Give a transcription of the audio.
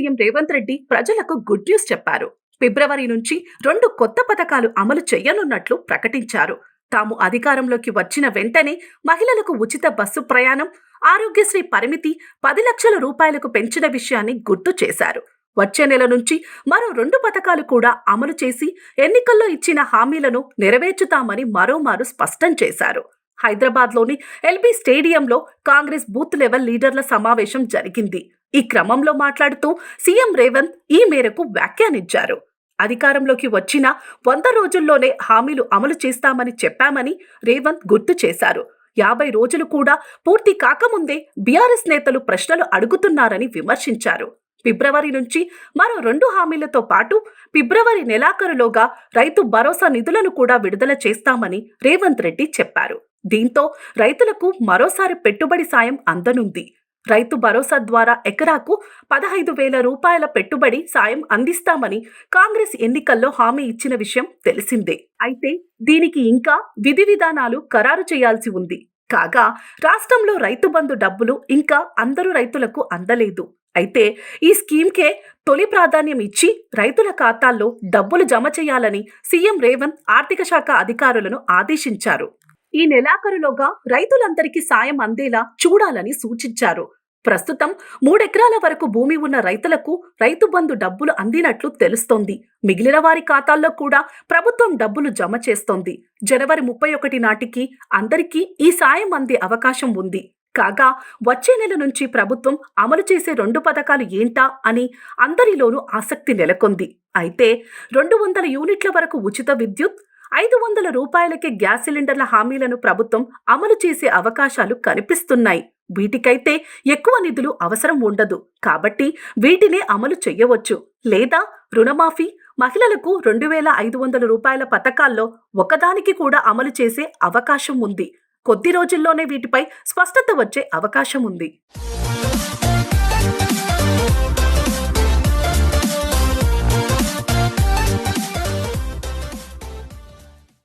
CM Revanth Reddy ప్రజలకు good news చెప్పారు. ఫిబ్రవరి నుంచి రెండు కొత్త పథకాలు అమలు చేయనున్నట్లు ప్రకటించారు. తాము అధికారంలోకి వచ్చిన వెంటనే మహిళలకు ఉచిత బస్సు ప్రయాణం ఆరోగ్యశ్రీ పరిమితి పది లక్షల రూపాయలకు పెంచిన విషయాన్ని గుర్తు చేశారు. వచ్చే నెల నుంచి మరో రెండు పథకాలు కూడా అమలు చేసి ఎన్నికల్లో ఇచ్చిన హామీలను నెరవేర్చుతామని మరోమారు స్పష్టం చేశారు. హైదరాబాద్లోని ఎల్బీ స్టేడియంలో కాంగ్రెస్ బూత్ లెవెల్ లీడర్ల సమావేశం జరిగింది. ఈ క్రమంలో మాట్లాడుతూ సీఎం రేవంత్ ఈ మేరకు వ్యాఖ్యానించారు. అధికారంలోకి వచ్చిన వంద రోజుల్లోనే హామీలు అమలు చేస్తామని చెప్పామని రేవంత్ గుర్తు చేశారు. యాభై రోజులు కూడా పూర్తి కాకముందే బీఆర్ఎస్ నేతలు ప్రశ్నలు అడుగుతున్నారని విమర్శించారు. ఫిబ్రవరి నుంచి మరో రెండు హామీలతో పాటు ఫిబ్రవరి నెలాఖరులోగా రైతు భరోసా నిధులను కూడా విడుదల చేస్తామని రేవంత్ రెడ్డి చెప్పారు. దీంతో రైతులకు మరోసారి పెట్టుబడి సాయం అందనుంది. రైతు భరోసా ద్వారా ఎకరాకు పదహైదు వేల రూపాయల పెట్టుబడి సాయం అందిస్తామని కాంగ్రెస్ ఎన్నికల్లో హామీ ఇచ్చిన విషయం తెలిసిందే. అయితే దీనికి ఇంకా విధి విధానాలు ఖరారు చేయాల్సి ఉంది. కాగా రాష్ట్రంలో రైతు బంధు డబ్బులు ఇంకా అందరూ రైతులకు అందలేదు. అయితే ఈ స్కీమ్కే తొలి ప్రాధాన్యం ఇచ్చి రైతుల ఖాతాల్లో డబ్బులు జమ చేయాలని సీఎం రేవంత్ ఆర్థిక శాఖ అధికారులను ఆదేశించారు. ఈ నెలాఖరులోగా రైతులందరికీ సాయం అందేలా చూడాలని సూచించారు. ప్రస్తుతం మూడెకరాల వరకు భూమి ఉన్న రైతులకు రైతు బంధు డబ్బులు అందినట్లు తెలుస్తోంది. మిగిలిన వారి ఖాతాల్లో కూడా ప్రభుత్వం డబ్బులు జమ చేస్తోంది. జనవరి ముప్పై ఒకటి నాటికి అందరికీ ఈ సాయం అందే అవకాశం ఉంది. కాగా వచ్చే నెల నుంచి ప్రభుత్వం అమలు చేసే రెండు పథకాలు ఏంటా అని అందరిలోనూ ఆసక్తి నెలకొంది. అయితే రెండు వందల యూనిట్ల వరకు ఉచిత విద్యుత్ ఐదు వందల రూపాయలకే గ్యాస్ సిలిండర్ల హామీలను ప్రభుత్వం అమలు చేసే అవకాశాలు కనిపిస్తున్నాయి. వీటికైతే ఎక్కువ నిధులు అవసరం ఉండదు. కాబట్టి వీటినే అమలు చేయవచ్చు. లేదా రుణమాఫీ మహిళలకు రెండు వేల ఐదు వందల రూపాయల పథకాల్లో ఒకదానికి కూడా అమలు చేసే అవకాశం ఉంది. కొద్ది రోజుల్లోనే వీటిపై స్పష్టత వచ్చే అవకాశం ఉంది.